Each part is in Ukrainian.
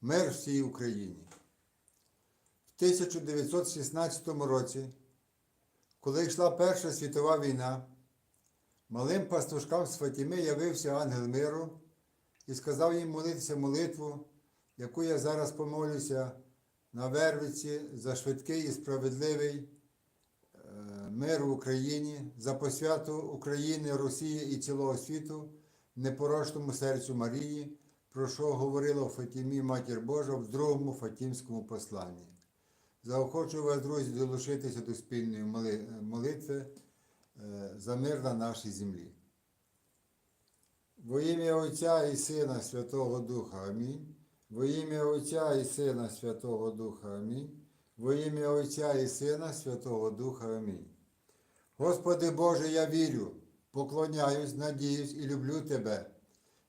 Мир всій Україні. В 1916 році, коли йшла Перша світова війна, малим пастушкам з Фатіми явився ангел миру і сказав їм молитися молитву, яку я зараз помолюся на Вервиці за швидкий і справедливий е, мир в Україні, за посвяту України, Росії і цілого світу, непорочному серцю Марії, про що говорила в Фатімі Матір Божа в другому Фатімському посланні. Заохочую вас, друзі, долучитися до спільної молитви е, за мир на нашій землі. Во ім'я Отця і Сина Святого Духа Амінь. Во ім'я Отця і Сина Святого Духа Амінь. Во ім'я Отця і Сина Святого Духа Амінь. Господи Боже, я вірю, поклоняюсь, надіюсь і люблю Тебе.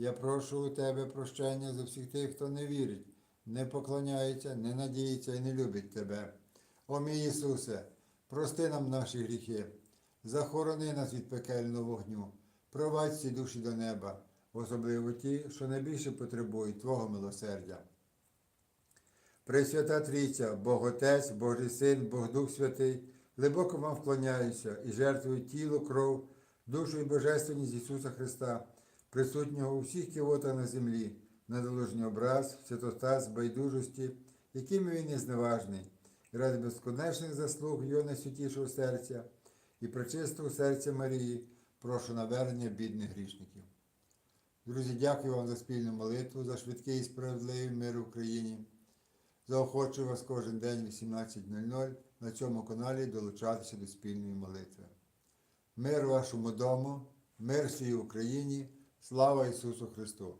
Я прошу у Тебе прощення за всіх тих, хто не вірить, не поклоняється, не надіється і не любить Тебе. О мій Ісусе, прости нам наші гріхи, захорони нас від пекельного вогню, провадь ці душі до неба, особливо ті, що найбільше потребують Твого милосердя. Пресвята Трійця, Бог Отець, Божий Син, Бог Дух Святий, глибоко вам вклоняюся і жертвую тіло, кров, душу і божественність Ісуса Христа, присутнього у всіх кивотах на землі, на доложній образ, святота, байдужості, якими він є зневажний, і ради безконечних заслуг Його найсвятішого серця і пречистого серця Марії, прошу навернення бідних грішників. Друзі, дякую вам за спільну молитву, за швидкий і справедливий мир в Україні. Заохочую вас кожен день 18.00 на цьому каналі долучатися до спільної молитви. Мир вашому дому, мир всій Україні, слава Ісусу Христу!